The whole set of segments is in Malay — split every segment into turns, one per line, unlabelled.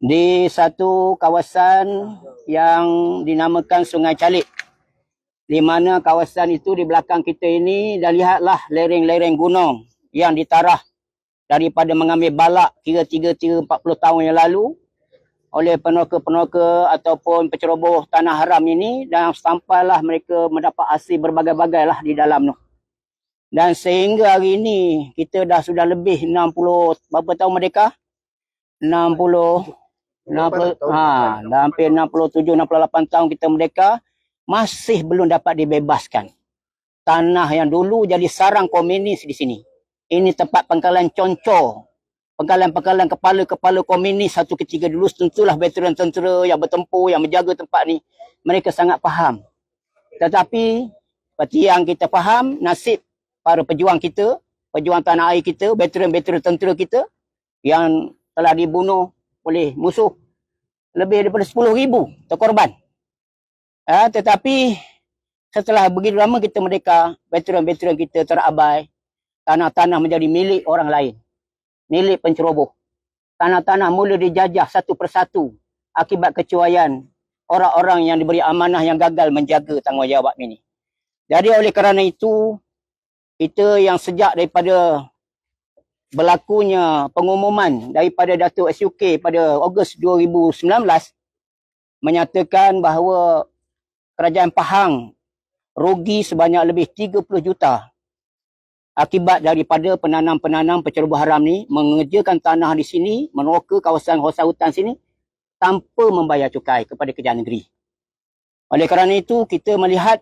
di satu kawasan yang dinamakan Sungai Calik. Di mana kawasan itu di belakang kita ini dan lihatlah lereng-lereng gunung yang ditarah daripada mengambil balak kira 3-3-40 tahun yang lalu oleh penoka-penoka ataupun penceroboh tanah haram ini dan sampailah mereka mendapat hasil berbagai-bagai lah di dalam tu. Dan sehingga hari ini kita dah sudah lebih 60 berapa tahun merdeka? 60 60 ha dah hampir 67 68 tahun kita merdeka masih belum dapat dibebaskan. Tanah yang dulu jadi sarang komunis di sini. Ini tempat pengkalan conco. Pengkalan-pengkalan kepala-kepala komunis satu ketika dulu tentulah veteran tentera yang bertempur yang menjaga tempat ni. Mereka sangat faham. Tetapi seperti yang kita faham nasib para pejuang kita, pejuang tanah air kita, veteran-veteran tentera kita yang telah dibunuh oleh musuh lebih daripada 10 ribu terkorban. Ha, tetapi setelah begitu lama kita merdeka, veteran-veteran kita terabai, tanah-tanah menjadi milik orang lain. Milik penceroboh. Tanah-tanah mula dijajah satu persatu akibat kecuaian orang-orang yang diberi amanah yang gagal menjaga tanggungjawab ini. Jadi oleh kerana itu, kita yang sejak daripada berlakunya pengumuman daripada Datuk SUK pada Ogos 2019 menyatakan bahawa kerajaan Pahang rugi sebanyak lebih 30 juta akibat daripada penanam-penanam penceroboh haram ni mengerjakan tanah di sini, meneroka kawasan kawasan hutan sini tanpa membayar cukai kepada kerajaan negeri. Oleh kerana itu, kita melihat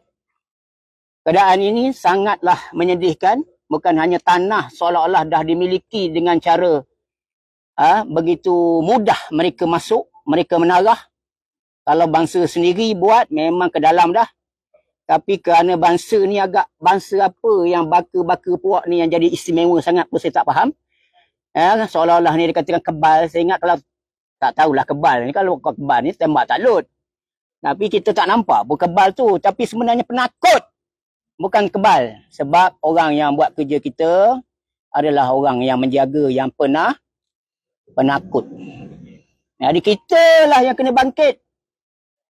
Keadaan ini sangatlah menyedihkan. Bukan hanya tanah seolah-olah dah dimiliki dengan cara ha, begitu mudah mereka masuk, mereka menarah. Kalau bangsa sendiri buat memang ke dalam dah. Tapi kerana bangsa ni agak bangsa apa yang baka-baka puak ni yang jadi istimewa sangat pun saya tak faham. Ha, seolah-olah ni dikatakan kebal. Saya ingat kalau tak tahulah kebal ni. Kalau kebal ni tembak tak lut. Tapi kita tak nampak pun kebal tu. Tapi sebenarnya penakut bukan kebal sebab orang yang buat kerja kita adalah orang yang menjaga yang pernah penakut. Jadi kita lah yang kena bangkit.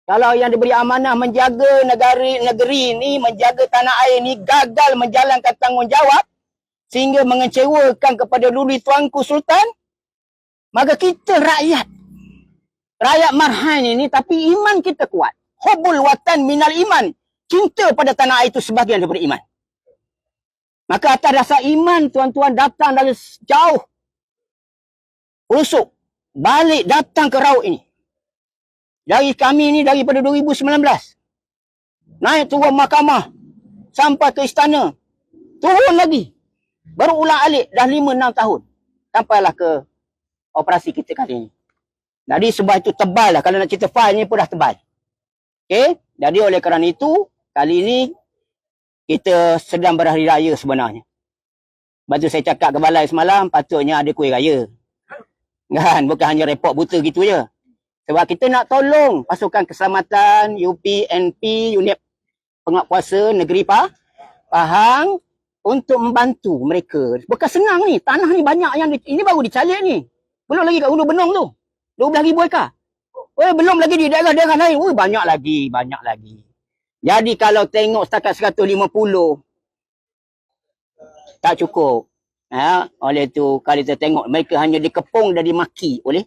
Kalau yang diberi amanah menjaga negeri negeri ni, menjaga tanah air ni gagal menjalankan tanggungjawab sehingga mengecewakan kepada luli tuanku sultan, maka kita rakyat rakyat marhan ini tapi iman kita kuat. Hubul watan minal iman cinta pada tanah air itu sebagian daripada iman. Maka atas dasar iman tuan-tuan datang dari jauh. Rusuk. Balik datang ke raut ini. Dari kami ini daripada 2019. Naik turun mahkamah. Sampai ke istana. Turun lagi. Baru ulang alik dah 5-6 tahun. Sampailah ke operasi kita kali ini. Jadi sebab itu tebal lah. Kalau nak cerita file ni pun dah tebal. Okay. Jadi oleh kerana itu, Kali ini kita sedang berhari raya sebenarnya. Lepas tu saya cakap ke balai semalam, patutnya ada kuih raya. Kan? Bukan hanya repot buta gitu je. Sebab kita nak tolong pasukan keselamatan, UPNP, unit penguatkuasa negeri pa, Pahang untuk membantu mereka. Bukan senang ni. Tanah ni banyak yang, di, ini baru dicalik ni. Belum lagi kat Gunung Benong tu. 12 ribu ekar. Oh, belum lagi di daerah-daerah lain. Oh, banyak lagi, banyak lagi. Jadi kalau tengok setakat 150 tak cukup. Ha? Oleh tu kalau kita tengok mereka hanya dikepung dan dimaki oleh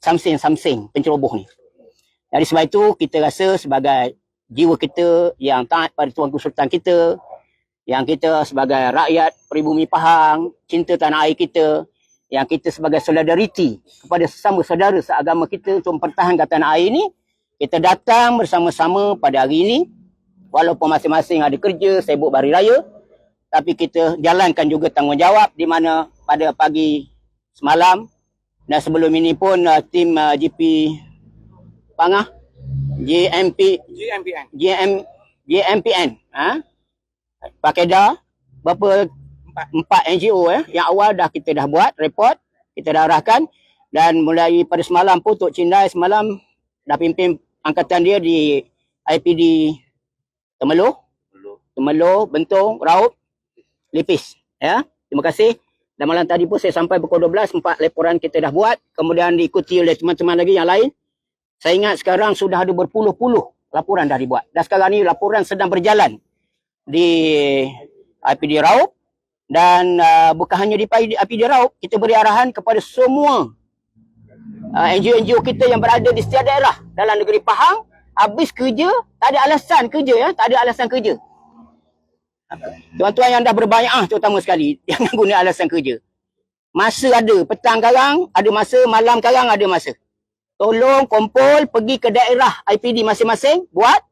samsing-samsing penceroboh ni. Jadi sebab itu kita rasa sebagai jiwa kita yang taat pada Tuanku Sultan kita, yang kita sebagai rakyat peribumi Pahang, cinta tanah air kita, yang kita sebagai solidariti kepada sesama saudara seagama kita untuk mempertahankan tanah air ini, kita datang bersama-sama pada hari ini walaupun masing-masing ada kerja, sibuk hari raya, tapi kita jalankan juga tanggungjawab di mana pada pagi semalam dan sebelum ini pun uh, tim uh, GP Pangah GMP
GMPN.
GM GMPN ha pakai dah berapa
Empat.
empat NGO eh yang awal dah kita dah buat report kita dah arahkan dan mulai pada semalam pun Tok Cindai semalam dah pimpin angkatan dia di IPD Temeloh Temeloh Bentong Raup Lipis. Ya terima kasih. Dan malam tadi pun saya sampai pukul 12 empat laporan kita dah buat. Kemudian diikuti oleh teman-teman lagi yang lain. Saya ingat sekarang sudah ada berpuluh-puluh laporan dah dibuat. Dan sekarang ni laporan sedang berjalan di IPD Raup. Dan uh, bukan hanya di IPD Raup, kita beri arahan kepada semua uh, NGO-NGO kita yang berada di setiap daerah dalam negeri Pahang, habis kerja, tak ada alasan kerja ya, tak ada alasan kerja. Tuan-tuan yang dah berbayar terutama sekali, jangan guna alasan kerja. Masa ada, petang karang ada masa, malam karang ada masa. Tolong kumpul pergi ke daerah IPD masing-masing buat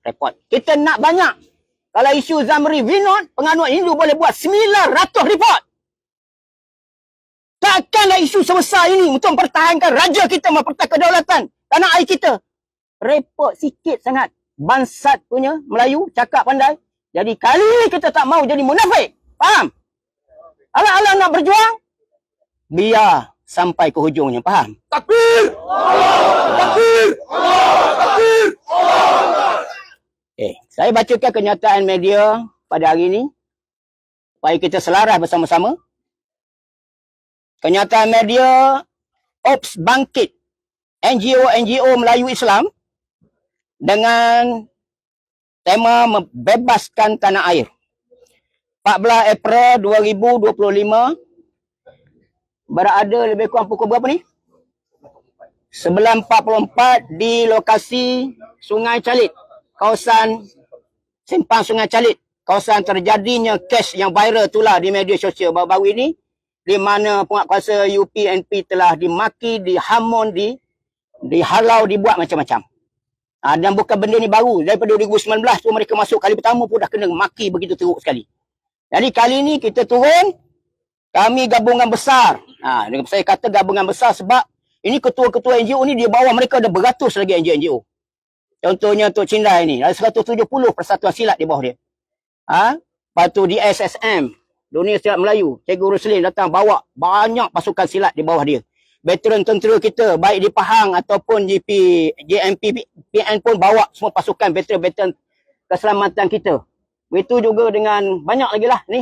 report. Kita nak banyak. Kalau isu Zamri Vinod, penganut Hindu boleh buat 900 report. Takkanlah isu sebesar ini untuk mempertahankan raja kita, mempertahankan kedaulatan tanah air kita. Report sikit sangat. Bansat punya Melayu, cakap pandai. Jadi kali ini kita tak mau jadi munafik. Faham? Alah-alah nak berjuang, biar sampai ke hujungnya. Faham?
Takbir! Takbir! Takbir!
Eh, saya bacakan kenyataan media pada hari ini supaya kita selaras bersama-sama. Kenyataan media Ops Bangkit NGO-NGO Melayu Islam dengan tema membebaskan tanah air. 14 April 2025 berada lebih kurang pukul berapa ni? 9.44 di lokasi Sungai Calit, kawasan simpang Sungai Calit, kawasan terjadinya kes yang viral itulah di media sosial baru-baru ini di mana penguatkuasa UPNP telah dimaki, dihamun, di dihalau, dibuat macam-macam. Ha, dan bukan benda ni baru. Daripada 2019 tu mereka masuk kali pertama pun dah kena maki begitu teruk sekali. Jadi kali ni kita turun, kami gabungan besar. Ha, saya kata gabungan besar sebab ini ketua-ketua NGO ni di bawah mereka ada beratus lagi NGO-NGO. Contohnya Tok Cindai ni, ada 170 persatuan silat di bawah dia. Ha? Lepas tu di SSM, Dunia Silat Melayu, Cikgu Ruslin datang bawa banyak pasukan silat di bawah dia. Veteran tentera kita, baik di Pahang ataupun di JMP, PN pun bawa semua pasukan veteran-veteran keselamatan kita. Begitu juga dengan banyak lagi lah ni.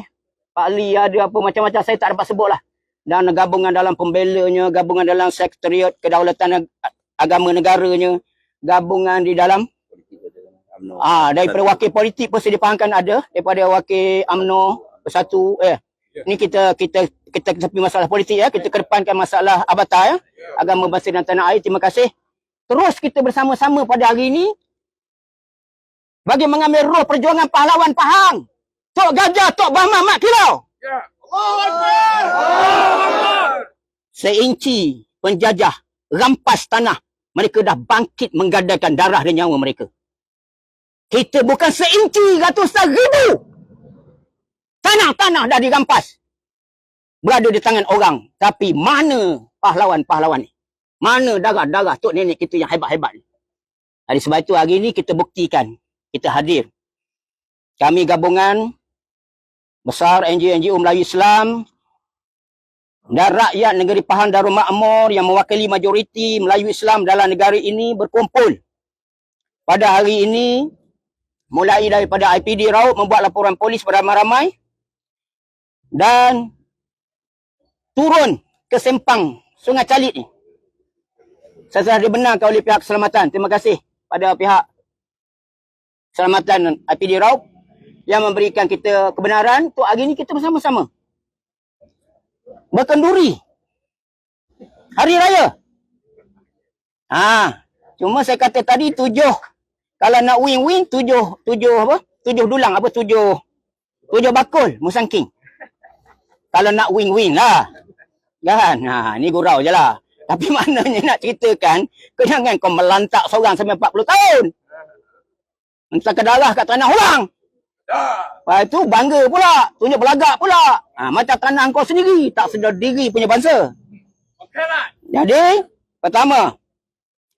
Pak Ali ada apa macam-macam saya tak dapat sebut lah dan gabungan dalam pembelanya, gabungan dalam sekretariat kedaulatan agama negaranya, gabungan di dalam ah daripada wakil politik pun saya dipahamkan ada daripada wakil AMNO bersatu eh ni kita kita kita tepi masalah politik ya. Kita kedepankan masalah abata ya. Agama bangsa dan tanah air. Terima kasih. Terus kita bersama-sama pada hari ini bagi mengambil roh perjuangan pahlawan Pahang. Tok Gajah Tok Bahman Mat Kilau.
Ya. Akbar! Akbar!
seinci penjajah rampas tanah mereka dah bangkit menggadaikan darah dan nyawa mereka. Kita bukan seinci ratusan ribu. Tanah-tanah dah dirampas berada di tangan orang. Tapi mana pahlawan-pahlawan ni? Mana darah-darah tok nenek kita yang hebat-hebat ni? Hari sebab itu hari ini kita buktikan kita hadir. Kami gabungan besar NGO-NGO Melayu Islam dan rakyat negeri Pahang Darul Makmur yang mewakili majoriti Melayu Islam dalam negara ini berkumpul. Pada hari ini mulai daripada IPD Raut membuat laporan polis beramai-ramai dan turun ke sempang Sungai Calit ni. Saya sudah dibenarkan oleh pihak keselamatan. Terima kasih pada pihak keselamatan IPD Raut yang memberikan kita kebenaran. Untuk hari ini kita bersama-sama. Berkenduri. Hari raya. Ha cuma saya kata tadi tujuh. Kalau nak win-win tujuh tujuh apa? Tujuh dulang. Apa tujuh? Tujuh bakul. Musangking. Kalau nak win-win lah kan ha ni gurau je lah tapi maknanya nak ceritakan kau jangan kau melantak seorang sampai 40 tahun entah ke darah kat tanah orang Lepas tu bangga pula. Tunjuk belagak pula. Ha, macam tanah kau sendiri. Tak sedar diri punya bangsa.
Lah.
Jadi, pertama.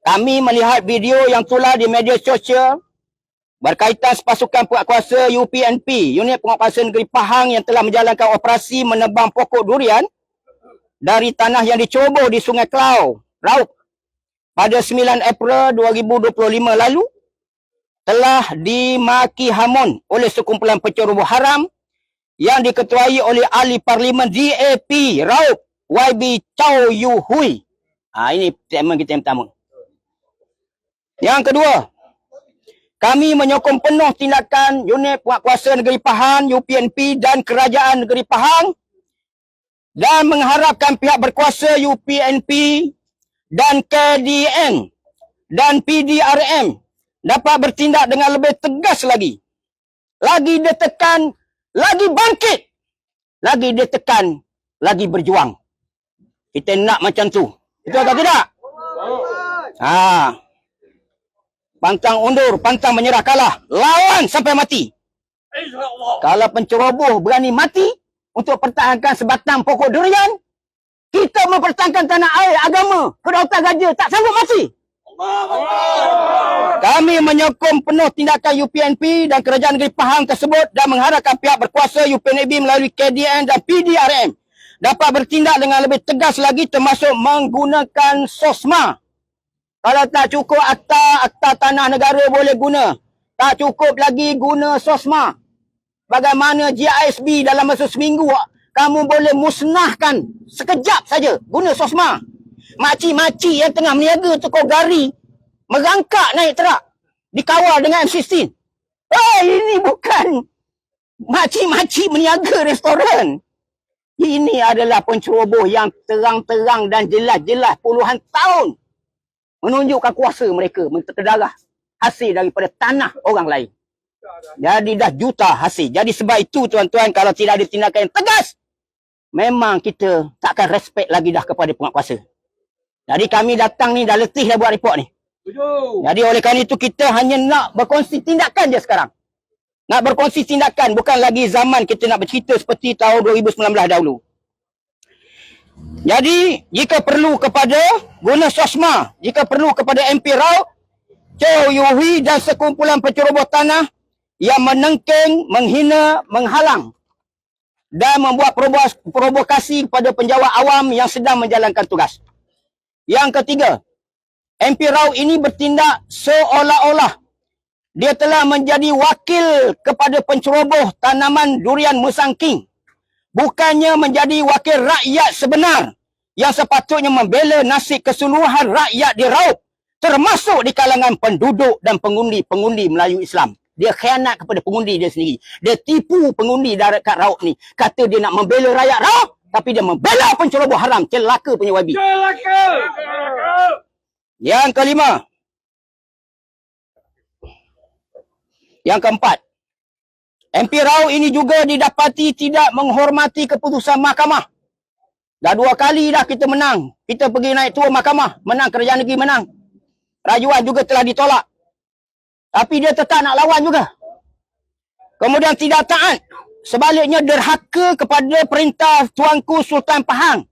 kami melihat video yang tular di media sosial berkaitan pasukan penguatkuasa UPNP, Unit Penguatkuasa Negeri Pahang yang telah menjalankan operasi menebang pokok durian dari tanah yang dicobor di Sungai Kelau, Raub pada 9 April 2025 lalu telah dimaki hamun oleh sekumpulan penceroboh haram yang diketuai oleh ahli parlimen DAP Raub YB Chow Yu Hui. Ha, ini statement kita yang pertama. Yang kedua, kami menyokong penuh tindakan unit penguatkuasa negeri Pahang, UPNP dan kerajaan negeri Pahang dan mengharapkan pihak berkuasa UPNP dan KDN dan PDRM dapat bertindak dengan lebih tegas lagi. Lagi dia tekan, lagi bangkit. Lagi dia tekan, lagi berjuang. Kita nak macam tu. Betul atau tidak? Ha. Pantang undur, pantang menyerah kalah. Lawan sampai mati. Kalau penceroboh berani mati untuk pertahankan sebatang pokok durian, kita mempertahankan tanah air agama, kedaulatan raja tak sanggup mati. Kami menyokong penuh tindakan UPNP dan kerajaan negeri Pahang tersebut dan mengharapkan pihak berkuasa UPNB melalui KDN dan PDRM dapat bertindak dengan lebih tegas lagi termasuk menggunakan SOSMA. Kalau tak cukup akta, akta tanah negara boleh guna. Tak cukup lagi guna SOSMA. Bagaimana GISB dalam masa seminggu kamu boleh musnahkan sekejap saja guna SOSMA. Makcik-makcik yang tengah meniaga toko gari merangkak naik terak dikawal dengan M16. Eh, ini bukan makcik-makcik meniaga restoran. Ini adalah penceroboh yang terang-terang dan jelas-jelas puluhan tahun menunjukkan kuasa mereka menterdarah hasil daripada tanah orang lain. Jadi dah juta hasil. Jadi sebab itu tuan-tuan kalau tidak ada tindakan yang tegas, memang kita takkan respect lagi dah kepada penguatkuasa. Jadi kami datang ni dah letih dah buat report ni.
Setuju.
Jadi oleh kerana itu kita hanya nak berkongsi tindakan je sekarang. Nak berkongsi tindakan bukan lagi zaman kita nak bercerita seperti tahun 2019 dahulu. Jadi jika perlu kepada guna sosma, jika perlu kepada MP Rao, Chow Yuhi dan sekumpulan penceroboh tanah yang menengking, menghina, menghalang dan membuat provokasi kepada penjawat awam yang sedang menjalankan tugas. Yang ketiga, MP Rao ini bertindak seolah-olah dia telah menjadi wakil kepada penceroboh tanaman durian Musang King. Bukannya menjadi wakil rakyat sebenar yang sepatutnya membela nasib keseluruhan rakyat di Raub. Termasuk di kalangan penduduk dan pengundi-pengundi Melayu Islam. Dia khianat kepada pengundi dia sendiri. Dia tipu pengundi dari kat Raub ni. Kata dia nak membela rakyat Raub. Tapi dia membela penceroboh haram. Celaka punya wabi.
Celaka.
Yang kelima. Yang keempat. MP Rao ini juga didapati tidak menghormati keputusan mahkamah. Dah dua kali dah kita menang. Kita pergi naik turun mahkamah. Menang, kerajaan negeri menang. Rajuan juga telah ditolak. Tapi dia tetap nak lawan juga. Kemudian tidak taat. Sebaliknya derhaka kepada perintah Tuanku Sultan Pahang.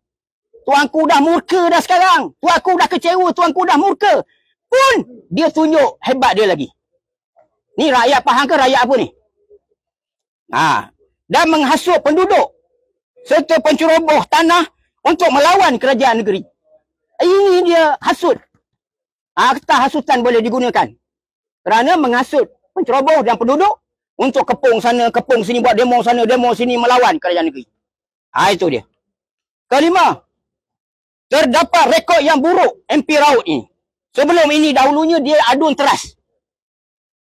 Tuanku dah murka dah sekarang. Tuanku dah kecewa, tuanku dah murka. Pun dia tunjuk hebat dia lagi. Ni rakyat Pahang ke rakyat apa ni? Ha. Dan menghasut penduduk serta penceroboh tanah untuk melawan kerajaan negeri. Ini dia hasut. Akta hasutan boleh digunakan. Kerana menghasut penceroboh dan penduduk untuk kepung sana, kepung sini, buat demo sana, demo sini melawan kerajaan negeri. Ha, itu dia. Kelima, terdapat rekod yang buruk MP Raut ni. Sebelum ini dahulunya dia adun teras.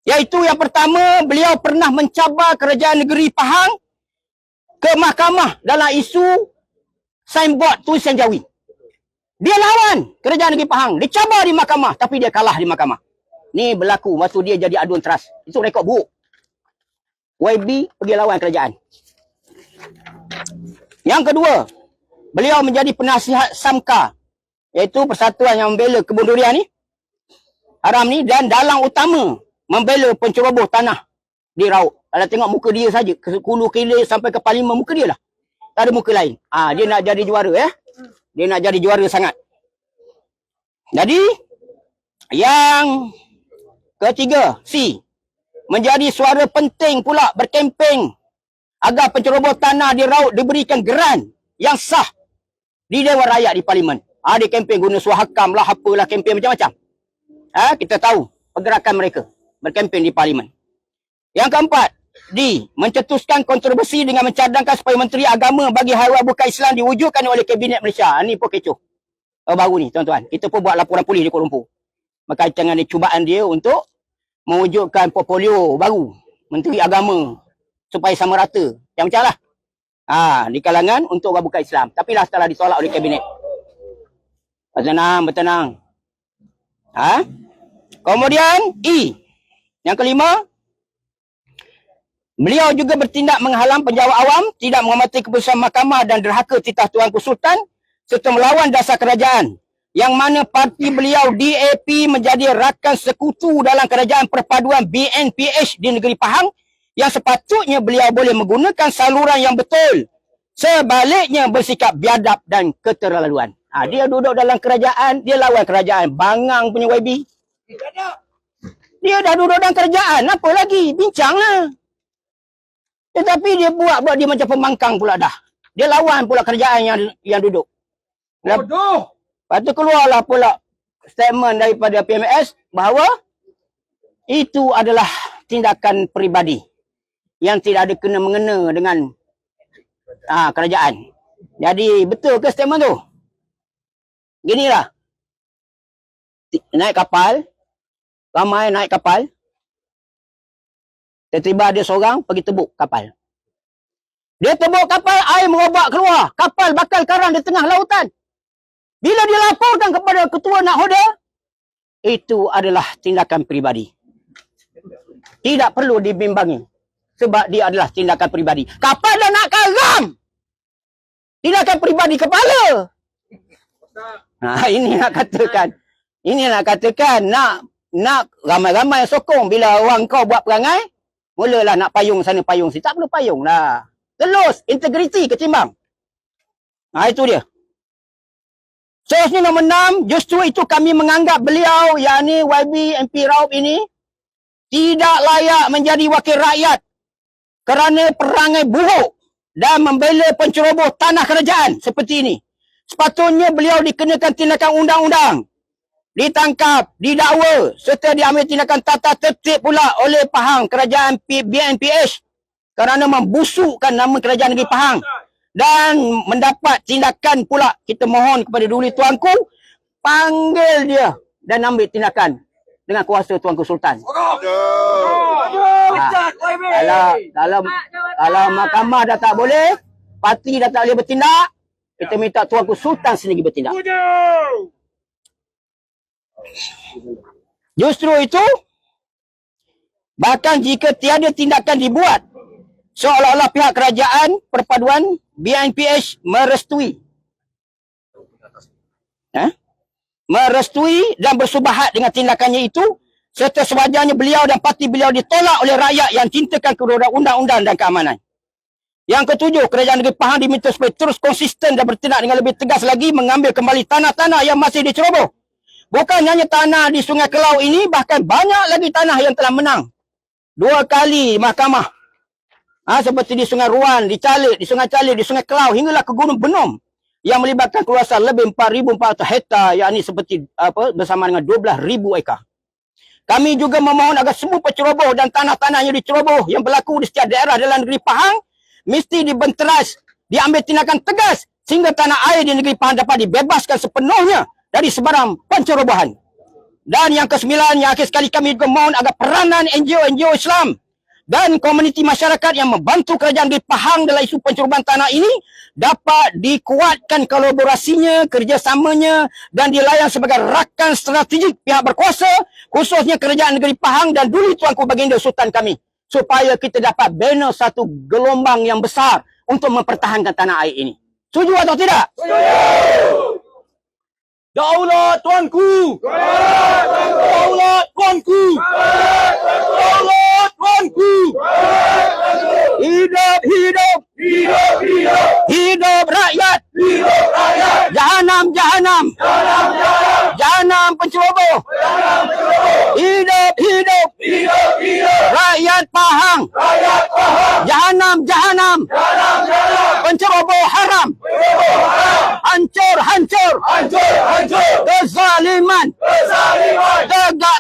Iaitu yang pertama, beliau pernah mencabar kerajaan negeri Pahang ke mahkamah dalam isu signboard tulisan Jawi. Dia lawan kerajaan negeri Pahang. Dia cabar di mahkamah tapi dia kalah di mahkamah. Ni berlaku waktu dia jadi aduan teras. Itu rekod buruk. YB pergi lawan kerajaan. Yang kedua, beliau menjadi penasihat SAMKA iaitu persatuan yang membela kebun durian ni. Haram ni dan dalang utama membela penceroboh tanah di Rauk. Kalau tengok muka dia saja, ke hulu kilir sampai ke parlimen muka dia lah. Tak ada muka lain. Ah, dia nak jadi juara eh. Dia nak jadi juara sangat. Jadi Yang ketiga, C. Menjadi suara penting pula berkemping agar penceroboh tanah di Raut diberikan geran yang sah di Dewan Rakyat di Parlimen. Ha, kempen guna suara hakam lah, apalah kempen macam-macam. Ha, kita tahu pergerakan mereka berkempen di Parlimen. Yang keempat, D. Mencetuskan kontroversi dengan mencadangkan supaya Menteri Agama bagi haiwan bukan Islam diwujudkan oleh Kabinet Malaysia. Ha, ni pun kecoh. Oh, baru ni tuan-tuan. Kita pun buat laporan polis di Kuala Lumpur. Berkaitan dengan cubaan dia untuk mewujudkan portfolio baru. Menteri Agama. Supaya sama rata. Macam-macam lah. Ha, di kalangan untuk orang bukan Islam. Tapi lah setelah ditolak oleh Kabinet. Bertenang, bertenang. Ha? Kemudian E. Yang kelima, beliau juga bertindak menghalang penjawat awam, tidak menghormati keputusan mahkamah dan derhaka titah Tuanku Sultan serta melawan dasar kerajaan. Yang mana parti beliau DAP menjadi rakan sekutu dalam kerajaan perpaduan BNPH di negeri Pahang yang sepatutnya beliau boleh menggunakan saluran yang betul. Sebaliknya bersikap biadab dan keterlaluan. Ha, dia duduk dalam kerajaan, dia lawan kerajaan. Bangang punya YB. Dia dah duduk dalam kerajaan, apa lagi? Bincanglah. Tetapi dia buat buat dia macam pembangkang pula dah. Dia lawan pula kerajaan yang yang duduk.
Bodoh.
Lepas tu keluarlah pula statement daripada PMS bahawa itu adalah tindakan peribadi yang tidak ada kena-mengena dengan ah, kerajaan. Jadi betul ke statement tu? Ginilah. Naik kapal, ramai naik kapal. Tiba-tiba ada seorang pergi tebuk kapal. Dia tebuk kapal, air merobak keluar. Kapal bakal karang di tengah lautan. Bila dia laporkan kepada ketua nakhoda, itu adalah tindakan peribadi. Tidak perlu dibimbangi. Sebab dia adalah tindakan peribadi. Kapal dah nak karam. Tindakan peribadi kepala. Ha, ini nak katakan. Ini nak katakan nak nak ramai-ramai sokong bila orang kau buat perangai, mulalah nak payung sana payung sini. Tak perlu payung lah. Telus, integriti ketimbang. Ha, itu dia. Seterusnya nombor enam, justru itu kami menganggap beliau, yakni YB MP Raub ini, tidak layak menjadi wakil rakyat kerana perangai buruk dan membela penceroboh tanah kerajaan seperti ini. Sepatutnya beliau dikenakan tindakan undang-undang, ditangkap, didakwa serta diambil tindakan tata tertib pula oleh Pahang kerajaan BNPH kerana membusukkan nama kerajaan negeri Pahang dan mendapat tindakan pula kita mohon kepada Duli Tuanku panggil dia dan ambil tindakan dengan kuasa Tuanku Sultan.
YB.
Kalau kalau kalau mahkamah dah tak boleh, parti dah tak boleh bertindak, kita minta Tuanku Sultan sendiri bertindak. Justru itu bahkan jika tiada tindakan dibuat seolah-olah pihak kerajaan perpaduan BNPH merestui ha? merestui dan bersubahat dengan tindakannya itu serta sewajarnya beliau dan parti beliau ditolak oleh rakyat yang cintakan kepada undang-undang dan keamanan. Yang ketujuh, kerajaan negeri Pahang diminta supaya terus konsisten dan bertindak dengan lebih tegas lagi mengambil kembali tanah-tanah yang masih diceroboh. Bukan hanya tanah di Sungai Kelau ini, bahkan banyak lagi tanah yang telah menang. Dua kali mahkamah. Ha, seperti di Sungai Ruan, di Calik, di Sungai Calik, di Sungai Kelau, hinggalah ke Gunung Benom yang melibatkan keluasan lebih 4,400 hektar, yakni seperti apa bersama dengan 12,000 ekar. Kami juga memohon agar semua penceroboh dan tanah-tanah yang diceroboh yang berlaku di setiap daerah dalam negeri Pahang mesti dibenteras, diambil tindakan tegas sehingga tanah air di negeri Pahang dapat dibebaskan sepenuhnya dari sebarang pencerobohan. Dan yang kesembilan, yang akhir sekali kami juga mohon agar peranan NGO-NGO Islam dan komuniti masyarakat yang membantu kerajaan di Pahang dalam isu pencerobohan tanah ini dapat dikuatkan kolaborasinya, kerjasamanya dan dilayan sebagai rakan strategik pihak berkuasa khususnya kerajaan negeri Pahang dan Duli Tuanku Baginda Sultan kami supaya kita dapat bina satu gelombang yang besar untuk mempertahankan tanah air ini. Setuju atau tidak?
Daulat tuanku. Daulat tuanku. Daulat tuanku. Tuhanku.
Hidup, hidup,
hidup, hidup,
hidup rakyat,
hidup rakyat,
jahanam, jahanam,
jahanam, jahanam,
jahanam penceroboh,
jahanam
penceroboh,
hidup, hidup,
hidup,
hidup,
rakyat pahang,
rakyat pahang,
jahanam,
jahanam,
jahanam, jahanam, penceroboh haram, penceroboh haram, hancur, hancur, hancur, hancur, kezaliman, kezaliman, tegak,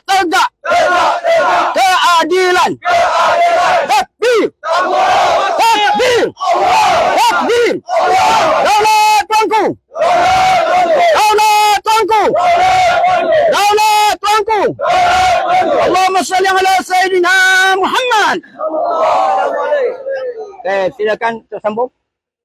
你那干叫三宝